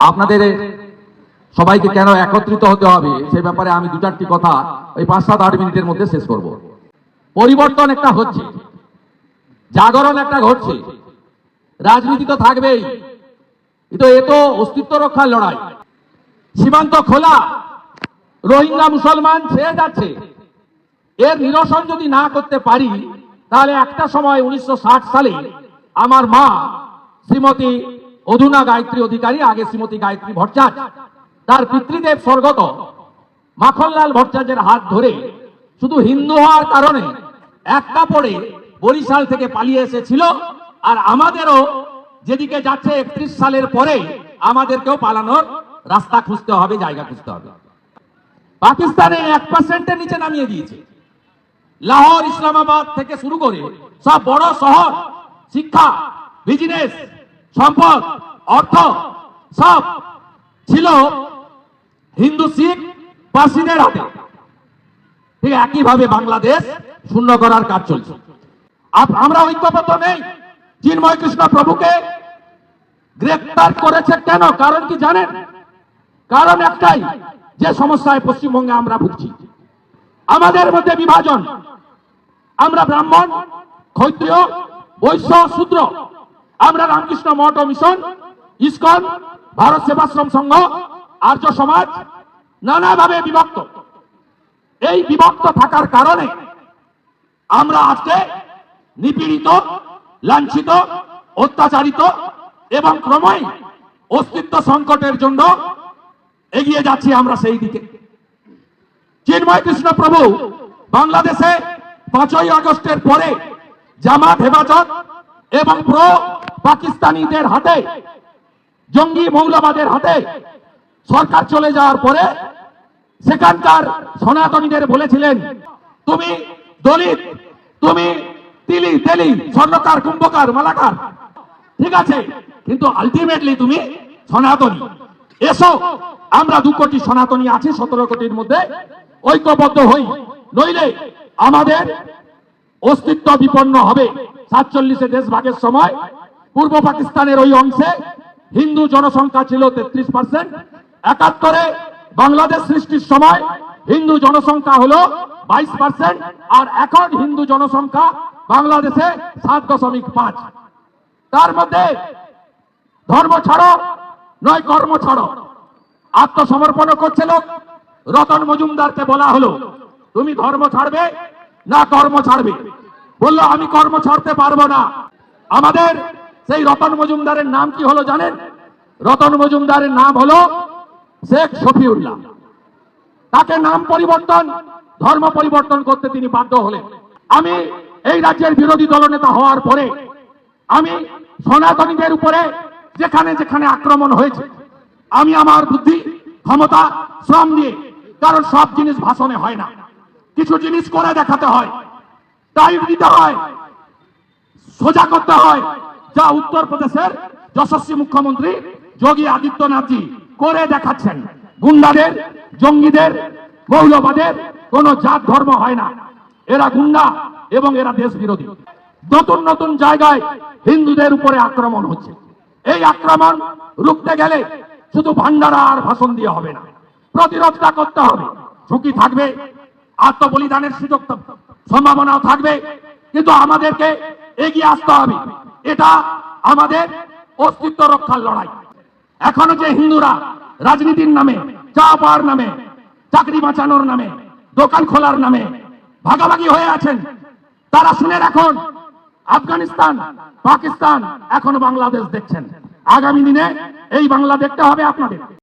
আপনাদের সবাইকে কেন একত্রিত হতে হবে? সে ব্যাপারে আমি দু চারটি কথা ওই পাঁচ সাত আট মিনিটের মধ্যে শেষ করব। পরিবর্তন একটা হচ্ছে। জাগরণ একটা ঘটছে। রাজনীতি তো থাকবেই। কিন্তু এ তো অস্তিত্ব রক্ষার লড়াই। সীমান্ত খোলা। রোহিঙ্গা মুসলমান ছেড়ে যাচ্ছে। এর নিরসন যদি না করতে পারি, তাহলে একটা সময় উনিশশো ষাট সালে আমার মা শ্রীমতী অধুনা গায়ত্রী অধিকারী, আগে শ্রীমতী গায়ত্রী ভট্টাচার্য। তার পিতৃদেব স্বর্গত মাখনলাল ভট্টাচার্যের হাত ধরে শুধু হিন্দু হওয়ার কারণে এক কাপড়ে বরিশাল থেকে পালিয়ে এসেছিল। আর আমাদেরও যেদিকে যাচ্ছে একত্রিশ সালের পরে আমাদেরকেও পালানোর রাস্তা খুঁজতে হবে, জায়গা খুঁজতে হবে। পাকিস্তানে এক পার্সেন্টের নিচে নামিয়ে দিয়েছে। লাহোর, ইসলামাবাদ থেকে শুরু করে সব বড় শহর, শিক্ষা, বিজনেস, সম্পদ অর্থ সব ছিল হিন্দু, শিখ, পার্সিদের হাতে। ঠিক একইভাবে বাংলাদেশ শূন্য করার কাজ চলছে। আমরা ঐক্যবদ্ধ নেই। চিন্ময় কৃষ্ণ প্রভুকে গ্রেফতার করেছে কেন? কারণ কি জানেন? কারণ একটাই, যে সমস্যায় পশ্চিমবঙ্গে আমরা ভুগছি। আমাদের মধ্যে বিভাজন। আমরা ব্রাহ্মণ, ক্ষত্রিয়, বৈশ্য, শূদ্র। আমরা রামকৃষ্ণ মঠ ও মিশন ইসকন, ভারত সেবাশ্রম সংঘ, আর্য সমাজ নানাভাবে বিভক্ত। এই বিভক্ত থাকার কারণে আমরা আজকে নিপীড়িত, লাঞ্ছিত, অত্যাচারিত এবং ক্রমই অস্তিত্ব সংকটের জন্য এগিয়ে যাচ্ছি আমরা সেই দিকে। চিন্ময় কৃষ্ণ প্রভু বাংলাদেশে পাঁচই আগস্টের পরে জামাত হেফাজত এবং প্রো পাকিস্তানিদের হাতে জঙ্গি মৌলবাদের হাতে সরকার চলে যাওয়ার পরে সেখানকার সনাতনীদের বলেছিলেন, তুমি দলিত, তুমি তিলি, তেলি, স্বর্ণকার, কুম্ভকার, মালাকার, ঠিক আছে, কিন্তু আলটিমেটলি তুমি সনাতনী। এসো, আমরা দু কোটি সনাতনী আছি, সতেরো কোটির মধ্যে ঐক্যবদ্ধ হই, নইলে আমাদের অস্তিত্ব বিপন্ন হবে। সাতচল্লিশে দেশ ভাগের সময় পূর্ব পাকিস্তানের ওই অংশে হিন্দু জনসংখ্যা ছিল তেত্রিশ পার্সেন্ট একাত্তরে বাংলাদেশ সৃষ্টির সময় হিন্দু জনসংখ্যা হলো বাইশ পার্সেন্ট আর এখন হিন্দু জনসংখ্যা বাংলাদেশে সাত দশমিক পাঁচ। তার মধ্যে ধর্ম ছাড়ো, নয় কর্ম ছাড়ো। আত্মসমর্পণ করছে লোক। রতন মজুমদারকে বলা হলো, তুমি ধর্ম ছাড়বে না কর্ম ছাড়বে? বলল, আমি কর্ম ছাড়তে পারব না। আমাদের সেই রতন মজুমদারের নাম কি হলো জানেন? রতন মজুমদারের নাম হলো শেখ শফিউল্লাহ। তাকে নাম পরিবর্তন, ধর্ম পরিবর্তন করতে তিনি বাধ্য হলেন। আমি এই রাজ্যের বিরোধী দলনেতা হওয়ার পরে আমি সনাতনীদের উপরে যেখানে যেখানে আক্রমণ হয়েছে, আমি আমার বুদ্ধি, ক্ষমতা, শ্রম দিয়ে কারণ সব জিনিস ভাষণে হয় না। কিছু জিনিস করে দেখাতে হয়, টাইট দিতে হয়, সোজা করতে হয় যা উত্তরপ্রদেশের যশস্বী মুখ্যমন্ত্রী যোগী আদিত্যনাথজি করে দেখাচ্ছেন। গুন্ডাদের, জঙ্গিদের, মৌলবাদের কোন জাত ধর্ম হয় না। এরা গুন্ডা এবং এরা দেশ বিরোধী নতুন নতুন জায়গায় হিন্দুদের উপরে আক্রমণ হচ্ছে। এই আক্রমণ রুখতে গেলে শুধু ভান্ডারা আর ভাষণ দিয়ে হবে না, প্রতিরোধটা করতে হবে। ঝুঁকি থাকবে, আত্মবলিদানের সুযোগ সম্ভাবনাও থাকবে, কিন্তু আমাদেরকে এগিয়ে আসতে হবে। এটা আমাদের অস্তিত্ব রক্ষার লড়াই। এখনও যে হিন্দুরা রাজনীতির নামে, চা পাওয়ার নামে, চাকরি বাঁচানোর নামে, দোকান খোলার নামে ভাগাভাগি হয়ে আছেন, তারা শুনে রাখুন, আফগানিস্তান, পাকিস্তান, এখন বাংলাদেশ দেখছেন। আগামী দিনে এই বাংলা দেখতে হবে আপনাদের।